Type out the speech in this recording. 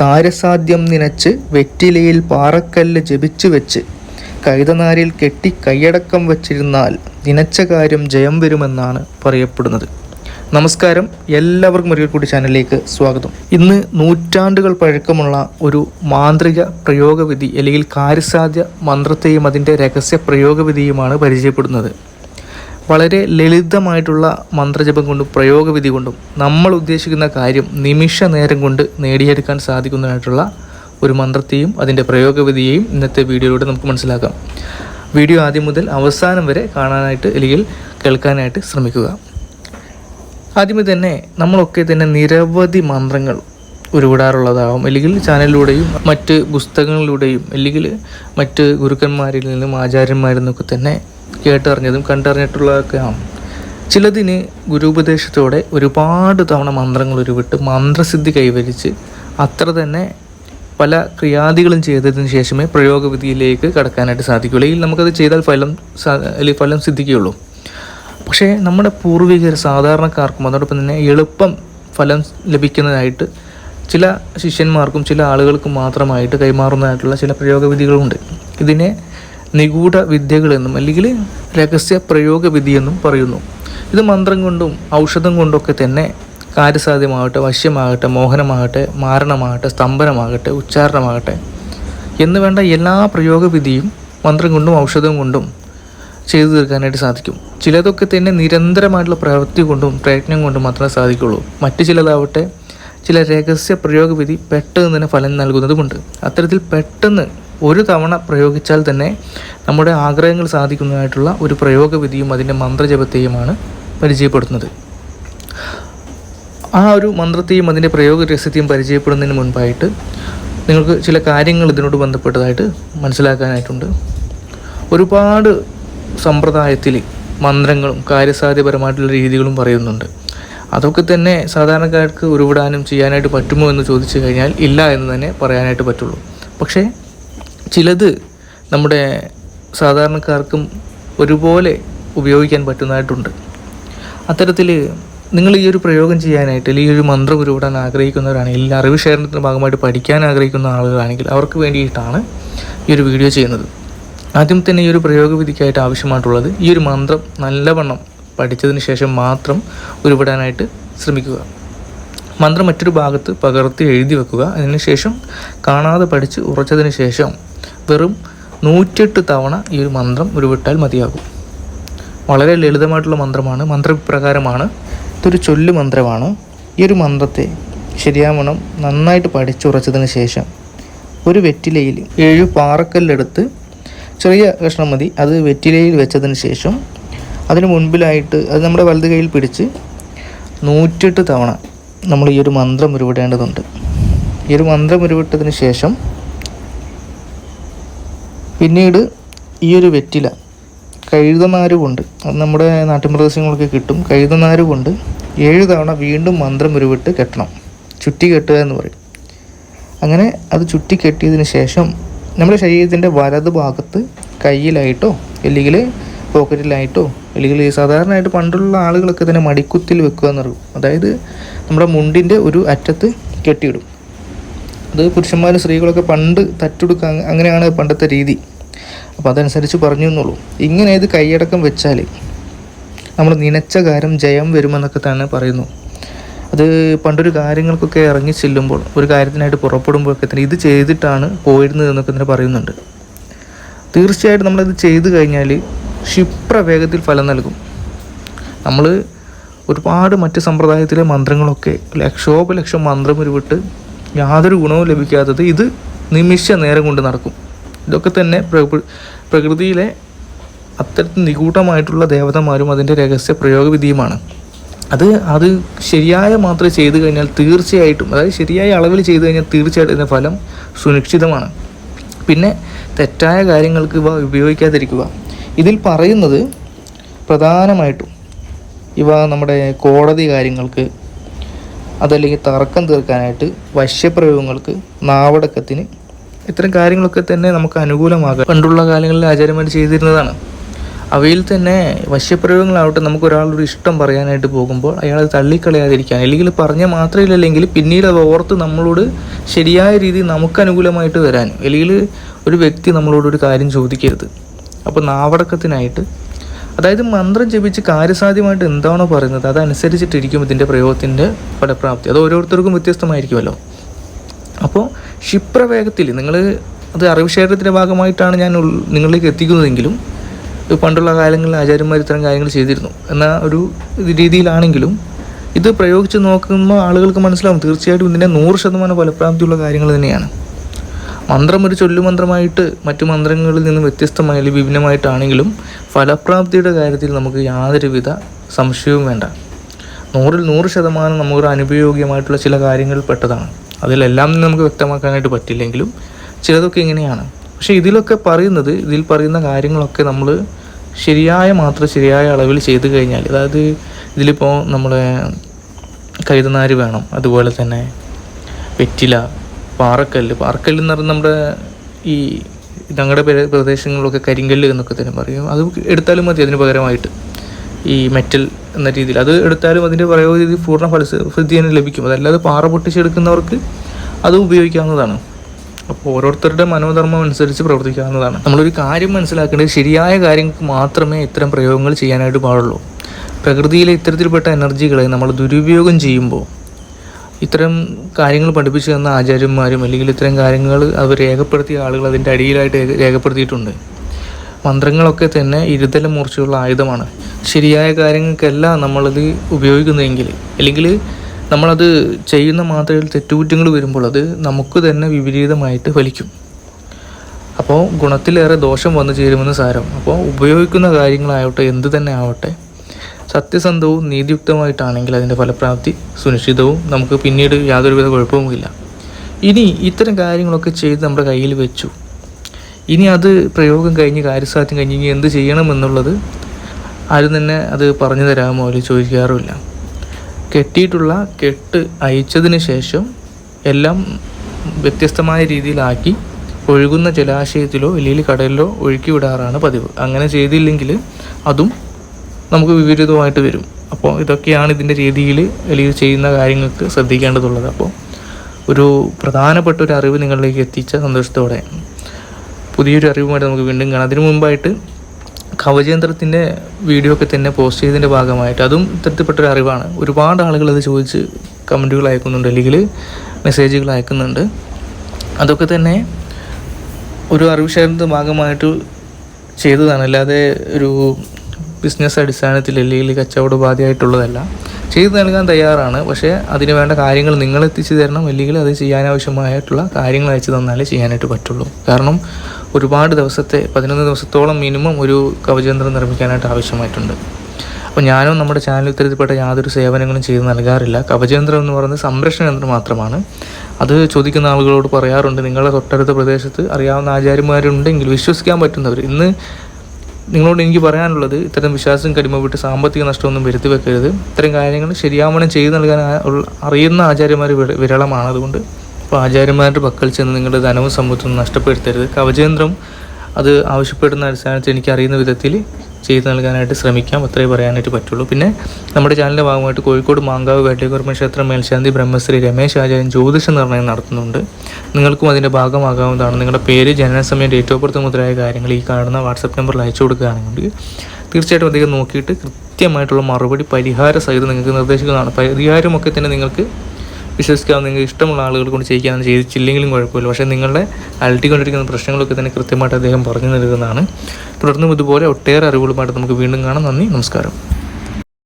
കാര്യസാധ്യം നിനച്ച് വെറ്റിലയിൽ പാറക്കല്ല് ജപിച്ചു വെച്ച് കൈതനാരിൽ കെട്ടി കൈയടക്കം വച്ചിരുന്നാൽ നിനച്ച കാര്യം ജയം വരുമെന്നാണ് പറയപ്പെടുന്നത്. നമസ്കാരം. എല്ലാവർക്കും ഒരിക്കൽ കൂടി ചാനലിലേക്ക് സ്വാഗതം. ഇന്ന് നൂറ്റാണ്ടുകൾ പഴക്കമുള്ള ഒരു മാന്ത്രിക പ്രയോഗവിധി അല്ലെങ്കിൽ കാര്യസാധ്യ മന്ത്രത്തെയും അതിന്റെ രഹസ്യ പ്രയോഗവിധിയുമാണ് പരിചയപ്പെടുന്നത്. വളരെ ലളിതമായിട്ടുള്ള മന്ത്രജപം കൊണ്ടും പ്രയോഗവിധി കൊണ്ടും നമ്മൾ ഉദ്ദേശിക്കുന്ന കാര്യം നിമിഷ നേരം കൊണ്ട് നേടിയെടുക്കാൻ സാധിക്കുന്നതായിട്ടുള്ള ഒരു മന്ത്രത്തെയും അതിന്റെ പ്രയോഗവിധിയെയും ഇന്നത്തെ വീഡിയോയിലൂടെ നമുക്ക് മനസ്സിലാക്കാം. വീഡിയോ ആദ്യം മുതൽ അവസാനം വരെ കാണാനായിട്ട് അല്ലെങ്കിൽ കേൾക്കാനായിട്ട് ശ്രമിക്കുക. ആദ്യമേ തന്നെ നമ്മളൊക്കെ തന്നെ നിരവധി മന്ത്രങ്ങൾ ഉരുവിടാറുള്ളതാവും. അല്ലെങ്കിൽ ചാനലിലൂടെയും മറ്റ് പുസ്തകങ്ങളിലൂടെയും അല്ലെങ്കിൽ മറ്റ് ഗുരുക്കന്മാരിൽ നിന്നും ആചാര്യന്മാരിൽ നിന്നൊക്കെ തന്നെ കേട്ടറിഞ്ഞതും കണ്ടറിഞ്ഞിട്ടുള്ളതൊക്കെയാണ് ചിലതിന് ഗുരുപദേശത്തോടെ ഒരുപാട് തവണ മന്ത്രങ്ങൾ ഉരുവിട്ട് മന്ത്രസിദ്ധി കൈവരിച്ച് അത്ര തന്നെ പല ക്രിയാദികളും ചെയ്തതിന് ശേഷമേ പ്രയോഗവിധിയിലേക്ക് കടക്കാനായിട്ട് സാധിക്കുകയുള്ളൂ. അല്ലെങ്കിൽ നമുക്കത് ചെയ്താൽ ഫലം അല്ലെങ്കിൽ ഫലം സിദ്ധിക്കുകയുള്ളൂ. പക്ഷേ നമ്മുടെ പൂർവികർ സാധാരണക്കാർക്കും അതോടൊപ്പം തന്നെ എളുപ്പം ഫലം ലഭിക്കുന്നതായിട്ട് ചില ശിഷ്യന്മാർക്കും ചില ആളുകൾക്കും മാത്രമായിട്ട് കൈമാറുന്നതായിട്ടുള്ള ചില പ്രയോഗവിധികളുണ്ട്. ഇതിനെ നിഗൂഢ വിദ്യകളെന്നും അല്ലെങ്കിൽ രഹസ്യ പ്രയോഗ പ്രയോഗവിധിയെന്നും പറയുന്നു. ഇത് മന്ത്രം കൊണ്ടും ഔഷധം കൊണ്ടൊക്കെ തന്നെ കാര്യസാധ്യമാകട്ടെ വശ്യമാകട്ടെ മോഹനമാകട്ടെ മാരണമാകട്ടെ സ്തംഭനമാകട്ടെ ഉച്ചാരണമാകട്ടെ. എന്ന് വേണ്ട എല്ലാ പ്രയോഗവിധിയും മന്ത്രം കൊണ്ടും ഔഷധം കൊണ്ടും ചെയ്തു തീർക്കാനായിട്ട് സാധിക്കും. ചിലതൊക്കെ തന്നെ നിരന്തരമായിട്ടുള്ള പ്രവൃത്തി കൊണ്ടും പ്രയത്നം കൊണ്ടും മാത്രമേ സാധിക്കുള്ളൂ. മറ്റു ചിലതാവട്ടെ ചില രഹസ്യ പ്രയോഗവിധി പെട്ടെന്ന് തന്നെ ഫലം നൽകുന്നതുമുണ്ട്. അത്തരത്തിൽ പെട്ടെന്ന് ഒരു തവണ പ്രയോഗിച്ചാൽ തന്നെ നമ്മുടെ ആഗ്രഹങ്ങൾ സാധിക്കുന്നതായിട്ടുള്ള ഒരു പ്രയോഗവിധിയും അതിന്റെ മന്ത്രജപത്തെയുമാണ് പരിചയപ്പെടുത്തുന്നത്. ആ ഒരു മന്ത്രത്തെയും അതിന്റെ പ്രയോഗ രഹസ്യത്തെയും പരിചയപ്പെടുന്നതിന് മുൻപായിട്ട് നിങ്ങൾക്ക് ചില കാര്യങ്ങൾ ഇതിനോട് ബന്ധപ്പെട്ടതായിട്ട് മനസ്സിലാക്കാനായിട്ടുണ്ട്. ഒരുപാട് സമ്പ്രദായത്തിൽ മന്ത്രങ്ങളും കാര്യസാധ്യപരമായിട്ടുള്ള രീതികളും പറയുന്നുണ്ട്. അതൊക്കെ തന്നെ സാധാരണക്കാർക്ക് ഉരുവിടാനും ചെയ്യാനായിട്ട് പറ്റുമോ എന്ന് ചോദിച്ചു കഴിഞ്ഞാൽ ഇല്ല എന്ന് തന്നെ പറയാനായിട്ട് പറ്റുള്ളൂ. പക്ഷേ ചിലത് നമ്മുടെ സാധാരണക്കാർക്കും ഒരുപോലെ ഉപയോഗിക്കാൻ പറ്റുന്നതായിട്ടുണ്ട്. അത്തരത്തിൽ നിങ്ങൾ ഈ ഒരു പ്രയോഗം ചെയ്യാനായിട്ട് അല്ലെങ്കിൽ ഈ ഒരു മന്ത്രം ഉരുവിടാൻ ആഗ്രഹിക്കുന്നവരാണെങ്കിൽ അല്ലെങ്കിൽ അറിവ് ശേഖരണത്തിന്റെ ഭാഗമായിട്ട് പഠിക്കാൻ ആഗ്രഹിക്കുന്ന ആളുകളാണെങ്കിൽ അവർക്ക് വേണ്ടിയിട്ടാണ് ഈ ഒരു വീഡിയോ ചെയ്യുന്നത്. ആദ്യം തന്നെ ഈ ഒരു പ്രയോഗവിധിക്കായിട്ട് ആവശ്യമായിട്ടുള്ളത് ഈ ഒരു മന്ത്രം നല്ലവണ്ണം പഠിച്ചതിന് ശേഷം മാത്രം ഉരുവിടാനായിട്ട് ശ്രമിക്കുക. മന്ത്രം മറ്റൊരു ഭാഗത്ത് പകർത്തി എഴുതി വെക്കുക. അതിനുശേഷം കാണാതെ പഠിച്ച് ഉറച്ചതിന് ശേഷം വെറും നൂറ്റെട്ട് തവണ ഈ ഒരു മന്ത്രം ഉരുവിട്ടാൽ മതിയാകും. വളരെ ലളിതമായിട്ടുള്ള മന്ത്രമാണ് മന്ത്രപ്രകാരമാണ്. ഇതൊരു ചൊല്ലു മന്ത്രമാണ്. ഈ ഒരു മന്ത്രത്തെ ശരിയാവണം നന്നായിട്ട് പഠിച്ചുറച്ചതിന് ശേഷം ഒരു വെറ്റിലയിൽ ഏഴ് പാറക്കല്ലെടുത്ത് ചെറിയ കഷ്ണം മതി. അത് വെറ്റിലയിൽ വെച്ചതിന് ശേഷം അതിന് മുൻപിലായിട്ട് അത് നമ്മുടെ വലത് കയ്യിൽ പിടിച്ച് നൂറ്റെട്ട് തവണ നമ്മൾ ഈ ഒരു മന്ത്രം ഉരുവിടേണ്ടതുണ്ട്. ഈ ഒരു മന്ത്രം ഉരുവിട്ടതിന് ശേഷം പിന്നീട് ഈ ഒരു വെറ്റില കഴുതനാര് കൊണ്ട് അത് നമ്മുടെ നാട്ടുപ്രദേശങ്ങളൊക്കെ കിട്ടും കഴുതനാര് കൊണ്ട് ഏഴ് തവണ വീണ്ടും മന്ത്രം ഉരുവിട്ട് കെട്ടണം. ചുറ്റി കെട്ടുക എന്ന് പറയും. അങ്ങനെ അത് ചുറ്റി കെട്ടിയതിന് ശേഷം നമ്മുടെ ശരീരത്തിന്റെ വലത് ഭാഗത്ത് കയ്യിലായിട്ടോ അല്ലെങ്കിൽ പോക്കറ്റിലായിട്ടോ അല്ലെങ്കിൽ സാധാരണയായിട്ട് പണ്ടുള്ള ആളുകളൊക്കെ തന്നെ മടിക്കുത്തിൽ വെക്കുക എന്ന് പറയും. അതായത് നമ്മുടെ മുണ്ടിന്റെ ഒരു അറ്റത്ത് കെട്ടിയിടും. അത് പുരുഷന്മാരും സ്ത്രീകളൊക്കെ പണ്ട് തറ്റെടുക്കുക അങ്ങനെയാണ് പണ്ടത്തെ രീതി. അപ്പോൾ അതനുസരിച്ച് പറഞ്ഞു എന്നുള്ളൂ. ഇങ്ങനെ ഇത് കൈയടക്കം വെച്ചാൽ നമ്മൾ നനച്ച കാര്യം ജയം വരുമെന്നൊക്കെ തന്നെ പറയുന്നു. അത് പണ്ടൊരു കാര്യങ്ങൾക്കൊക്കെ ഇറങ്ങി ചെല്ലുമ്പോൾ ഒരു കാര്യത്തിനായിട്ട് പുറപ്പെടുമ്പോഴൊക്കെ തന്നെ ഇത് ചെയ്തിട്ടാണ് പോയിരുന്നത് എന്നൊക്കെ തന്നെ പറയുന്നുണ്ട്. തീർച്ചയായിട്ടും നമ്മളിത് ചെയ്തു കഴിഞ്ഞാൽ ക്ഷിപ്രവേഗത്തിൽ ഫലം നൽകും. നമ്മൾ ഒരുപാട് മറ്റ് സമ്പ്രദായത്തിലെ മന്ത്രങ്ങളൊക്കെ ലക്ഷോപലക്ഷം മന്ത്രം ഉരുവിട്ട് യാതൊരു ഗുണവും ലഭിക്കാത്തത് ഇത് നിമിഷ നേരം കൊണ്ട് നടക്കും. ഇതൊക്കെ തന്നെ പ്രകൃതിയിലെ അത്തരത്തിൽ നിഗൂഢമായിട്ടുള്ള ദേവതമാരും അതിന്റെ രഹസ്യ പ്രയോഗവിധിയുമാണ്. അത് അത് ശരിയായ മാത്രം ചെയ്തു കഴിഞ്ഞാൽ തീർച്ചയായിട്ടും അതായത് ശരിയായ അളവിൽ ചെയ്തു കഴിഞ്ഞാൽ തീർച്ചയായിട്ടും ഇതിന്റെ ഫലം സുനിശ്ചിതമാണ് പിന്നെ തെറ്റായ കാര്യങ്ങൾക്ക് ഇവ ഉപയോഗിക്കാതിരിക്കുക. ഇതിൽ പറയുന്നത് പ്രധാനമായിട്ടും ഇവ നമ്മുടെ കോടതി കാര്യങ്ങൾക്ക് അതല്ലെങ്കിൽ തർക്കം തീർക്കാനായിട്ട് വശ്യപ്രയോഗങ്ങൾക്ക് നാവടക്കത്തിന് ഇത്തരം കാര്യങ്ങളൊക്കെ തന്നെ നമുക്ക് അനുകൂലമാകാം. പണ്ടുള്ള കാലങ്ങളിൽ ആചാര്യമാർ ചെയ്തിരുന്നതാണ്. അവയിൽ തന്നെ വശ്യപ്രയോഗങ്ങളാവട്ടെ നമുക്ക് ഒരാളൊരു ഇഷ്ടം പറയാനായിട്ട് പോകുമ്പോൾ അയാൾ തള്ളിക്കളയാതിരിക്കാൻ അല്ലെങ്കിൽ പറഞ്ഞ മാത്രമല്ലെങ്കിൽ പിന്നീട് അത് ഓർത്ത് നമ്മളോട് ശരിയായ രീതിയിൽ നമുക്ക് അനുകൂലമായിട്ട് വരാനും അല്ലെങ്കിൽ ഒരു വ്യക്തി നമ്മളോട് ഒരു കാര്യം ചോദിക്കരുത്. അപ്പോൾ നാവടക്കത്തിനായിട്ട് അതായത് മന്ത്രം ജപിച്ച് കാര്യസാധ്യമായിട്ട് എന്താണോ പറയുന്നത് അതനുസരിച്ചിട്ടിരിക്കും ഇതിന്റെ പ്രയോഗത്തിന്റെ ഫലപ്രാപ്തി. അത് ഓരോരുത്തർക്കും വ്യത്യസ്തമായിരിക്കുമല്ലോ. അപ്പോൾ ക്ഷിപ്രവേഗത്തിൽ നിങ്ങൾ അത് അറിവ് ശേഖരത്തിന്റെ ഭാഗമായിട്ടാണ് ഞാൻ നിങ്ങളിലേക്ക് എത്തിക്കുന്നതെങ്കിലും പണ്ടുള്ള കാലങ്ങളിൽ ആചാര്യന്മാർ ഇത്തരം കാര്യങ്ങൾ ചെയ്തിരുന്നു. എന്ന ഒരു രീതിയിലാണെങ്കിലും ഇത് പ്രയോഗിച്ച് നോക്കുമ്പോൾ ആളുകൾക്ക് മനസ്സിലാവും തീർച്ചയായിട്ടും ഇതിന്റെ നൂറ് ശതമാനം ഫലപ്രാപ്തിയുള്ള കാര്യങ്ങൾ തന്നെയാണ്. മന്ത്രം ഒരു ചൊല്ലുമന്ത്രമായിട്ട് മറ്റു മന്ത്രങ്ങളിൽ നിന്നും വ്യത്യസ്തമായ വിഭിന്നമായിട്ടാണെങ്കിലും ഫലപ്രാപ്തിയുടെ കാര്യത്തിൽ നമുക്ക് യാതൊരുവിധ സംശയവും വേണ്ട. നൂറിൽ നൂറ് ശതമാനം നമുക്കൊരു അനുപയോഗ്യമായിട്ടുള്ള ചില കാര്യങ്ങൾ പെട്ടതാണ്. അതിലെല്ലാം നമുക്ക് വ്യക്തമാക്കാനായിട്ട് പറ്റില്ലെങ്കിലും ചിലതൊക്കെ ഇങ്ങനെയാണ്. പക്ഷേ ഇതിലൊക്കെ പറയുന്നത് ഇതിൽ പറയുന്ന കാര്യങ്ങളൊക്കെ നമ്മൾ ശരിയായ മാത്രം ശരിയായ അളവിൽ ചെയ്തു കഴിഞ്ഞാൽ അതായത് ഇതിലിപ്പോൾ നമ്മളെ കൈതനാര് വേണം. അതുപോലെ തന്നെ വെറ്റില പാറക്കല്ല്. പാറക്കല്ല് എന്ന് പറഞ്ഞാൽ നമ്മുടെ ഈ ഞങ്ങളുടെ പ്രേ- പ്രദേശങ്ങളിലൊക്കെ കരിങ്കല്ല് എന്നൊക്കെ തന്നെ പറയും. അത് എടുത്താലും മതി അതിന് പകരമായിട്ട്. ഈ മെറ്റൽ എന്ന രീതിയിൽ. അത് എടുത്താലും അതിന്റെ പ്രയോഗ രീതി പൂർണ ഫലസിദ്ധി തന്നെ ലഭിക്കും. അതല്ലാതെ പാറ പൊട്ടിച്ചെടുക്കുന്നവർക്ക് അത് ഉപയോഗിക്കാവുന്നതാണ്. അപ്പോൾ ഓരോരുത്തരുടെ മനോധർമ്മം അനുസരിച്ച് പ്രവർത്തിക്കാവുന്നതാണ്. നമ്മളൊരു കാര്യം മനസ്സിലാക്കേണ്ടത് ശരിയായ കാര്യങ്ങൾക്ക് മാത്രമേ ഇത്തരം പ്രയോഗങ്ങൾ ചെയ്യാനായിട്ട് പാടുള്ളൂ. പ്രകൃതിയിലെ ഇത്തരത്തിൽപ്പെട്ട എനർജികളെ നമ്മൾ ദുരുപയോഗം ചെയ്യുമ്പോൾ ഇത്തരം കാര്യങ്ങൾ പഠിപ്പിച്ചു തന്ന ആചാര്യന്മാരും അല്ലെങ്കിൽ ഇത്തരം കാര്യങ്ങൾ അവർ രേഖപ്പെടുത്തിയ ആളുകൾ അതിന്റെ അടിയിലായിട്ട് രേഖ- രേഖപ്പെടുത്തിയിട്ടുണ്ട്. മന്ത്രങ്ങളൊക്കെ തന്നെ ഇരുതല മൂർച്ചയുള്ള ആയുധമാണ്. ശരിയായ കാര്യങ്ങൾക്കല്ല നമ്മളത് ഉപയോഗിക്കുന്നതെങ്കിൽ അല്ലെങ്കിൽ നമ്മളത് ചെയ്യുന്ന മാത്രയിൽ തെറ്റുകുറ്റങ്ങൾ വരുമ്പോൾ അത് നമുക്ക് തന്നെ വിപരീതമായിട്ട് വലിക്കും അപ്പോൾ ഗുണത്തിലേറെ ദോഷം വന്നു ചേരുമെന്ന് സാരം. അപ്പോൾ ഉപയോഗിക്കുന്ന കാര്യങ്ങളാവട്ടെ എന്ത് തന്നെ ആവട്ടെ സത്യസന്ധവും നീതിയുക്തമായിട്ടാണെങ്കിൽ അതിന്റെ ഫലപ്രാപ്തി സുനിശ്ചിതവും നമുക്ക് പിന്നീട് യാതൊരുവിധ കുഴപ്പവുമില്ല. ഇനി ഇത്തരം കാര്യങ്ങളൊക്കെ ചെയ്ത് നമ്മുടെ കയ്യിൽ വെച്ചു. ഇനി അത് പ്രയോഗം കഴിഞ്ഞ് കാര്യസാധ്യം കഴിഞ്ഞ് ഇനി എന്ത് ചെയ്യണം എന്നുള്ളത് ആരും തന്നെ അത് പറഞ്ഞു തരാമോ അവർ ചോദിക്കാറുമില്ല. കെട്ടിയിട്ടുള്ള കെട്ട് അയച്ചതിന് ശേഷം എല്ലാം വ്യത്യസ്തമായ രീതിയിലാക്കി ഒഴുകുന്ന ജലാശയത്തിലോ ഇല്ലെങ്കിൽ കടലിലോ ഒഴുക്കി വിടാറാണ് പതിവ്. അങ്ങനെ ചെയ്തില്ലെങ്കിൽ അതും നമുക്ക് വിപരീതമായിട്ട് വരും. അപ്പോൾ ഇതൊക്കെയാണ് ഇതിന്റെ രീതിയിൽ അല്ലെങ്കിൽ ചെയ്യുന്ന കാര്യങ്ങൾക്ക് ശ്രദ്ധിക്കേണ്ടതുള്ളത്. അപ്പോൾ ഒരു പ്രധാനപ്പെട്ട ഒരു അറിവ് നിങ്ങളിലേക്ക് എത്തിച്ച സന്തോഷത്തോടെ പുതിയൊരു അറിവുമായിട്ട് നമുക്ക് വീണ്ടും കാണാം. അതിനു മുമ്പായിട്ട് കവചേന്ദ്രത്തിന്റെ വീഡിയോ ഒക്കെ തന്നെ പോസ്റ്റ് ചെയ്തതിന്റെ ഭാഗമായിട്ട് അതും ഇത്തരത്തിൽപ്പെട്ട ഒരു അറിവാണ്. ഒരുപാട് ആളുകൾ അത് ചോദിച്ച് കമന്റുകൾ അയക്കുന്നുണ്ട് അല്ലെങ്കിൽ മെസ്സേജുകൾ അയക്കുന്നുണ്ട്. അതൊക്കെ തന്നെ ഒരു അറിവ് ഷെയറിന്റെ ഭാഗമായിട്ട് ചെയ്തതാണ്. അല്ലാതെ ഒരു ബിസിനസ് അടിസ്ഥാനത്തിൽ അല്ലെങ്കിൽ കച്ചവട ഉപാധിയായിട്ടുള്ളതല്ല. ചെയ്തു നൽകാൻ തയ്യാറാണ്. പക്ഷേ അതിന് വേണ്ട കാര്യങ്ങൾ നിങ്ങൾ എത്തിച്ചു തരണം. അല്ലെങ്കിൽ അത് ചെയ്യാനാവശ്യമായിട്ടുള്ള കാര്യങ്ങൾ അയച്ചു തന്നാലേ ചെയ്യാനായിട്ട് പറ്റുള്ളൂ. കാരണം ഒരുപാട് ദിവസത്തെ പതിനൊന്ന് ദിവസത്തോളം മിനിമം ഒരു കവചന്ദ്രം നിർമ്മിക്കാനായിട്ട് ആവശ്യമായിട്ടുണ്ട്. അപ്പോൾ ഞാനും നമ്മുടെ ചാനൽ ഇത്തരത്തിൽപ്പെട്ട യാതൊരു സേവനങ്ങളും ചെയ്ത് നൽകാറില്ല. കവചയന്ത്രം എന്ന് പറയുന്നത് സംരക്ഷണ യന്ത്രം മാത്രമാണ്. അത് ചോദിക്കുന്ന ആളുകളോട് പറയാറുണ്ട് നിങ്ങളുടെ തൊട്ടടുത്ത പ്രദേശത്ത് അറിയാവുന്ന ആചാര്യന്മാരുണ്ടെങ്കിൽ വിശ്വസിക്കാൻ പറ്റുന്നവർ. ഇന്ന് നിങ്ങളോട് എനിക്ക് പറയാനുള്ളത് ഇത്തരം വിശ്വാസം കടിമ വിട്ട് സാമ്പത്തിക നഷ്ടമൊന്നും വരുത്തി വെക്കരുത് ഇത്തരം കാര്യങ്ങൾ ശരിയാവണം ചെയ്തു നൽകാൻ അറിയുന്ന ആചാര്യന്മാർ വിരളമാണ്. അതുകൊണ്ട് അപ്പോൾ ആചാര്യന്മാരുടെ പക്കൽ ചെന്ന് നിങ്ങളുടെ ധനവും സമ്പത്തും നഷ്ടപ്പെടുത്തരുത്. കവചേന്ദ്രം അത് ആവശ്യപ്പെടുന്ന അടിസ്ഥാനത്തിൽ എനിക്ക് അറിയുന്ന വിധത്തിൽ ചെയ്തു നൽകാനായിട്ട് ശ്രമിക്കാം. അത്രേ പറയാനായിട്ട് പറ്റുള്ളൂ. പിന്നെ നമ്മുടെ ചാനലിന്റെ ഭാഗമായിട്ട് കോഴിക്കോട് മാങ്കാവ് വേട്ടയക്കുറമ ക്ഷേത്രം മേൽശാന്തി ബ്രഹ്മശ്രീ രമേശ് ആചാര്യൻ ജ്യോതിഷ നിർണയം നടത്തുന്നുണ്ട്. നിങ്ങൾക്കും അതിന്റെ ഭാഗമാകാവുന്നതാണ്. നിങ്ങളുടെ പേര് ജനനസമയം ഡേറ്റ് ഓഫ് ബർത്ത് മുതലായ കാര്യങ്ങൾ ഈ കാണുന്ന വാട്സപ്പ് നമ്പറിൽ അയച്ചു കൊടുക്കുകയാണെങ്കിൽ തീർച്ചയായിട്ടും അധികം നോക്കിയിട്ട് കൃത്യമായിട്ടുള്ള മറുപടി പരിഹാര സഹിതം നിങ്ങൾക്ക് നിർദ്ദേശിക്കുന്നതാണ്. പരിഹാരമൊക്കെ തന്നെ നിങ്ങൾക്ക് വിശ്വസിക്കാവുന്ന നിങ്ങൾക്ക് ഇഷ്ടമുള്ള ആളുകൾ കൊണ്ട് ചെയ്യിക്കാനാണ് ചെയ്തിച്ചില്ലെങ്കിലും കുഴപ്പമില്ല. പക്ഷേ നിങ്ങളുടെ അലട്ടിക്കൊണ്ടിരിക്കുന്ന പ്രശ്നങ്ങളൊക്കെ തന്നെ കൃത്യമായിട്ട് അദ്ദേഹം പറഞ്ഞു നൽകുന്നതാണ് തുടർന്നും ഇതുപോലെ ഒട്ടേറെ അറിവുകളുമായിട്ട് നമുക്ക് വീണ്ടും കാണാം. നന്ദി നമസ്കാരം.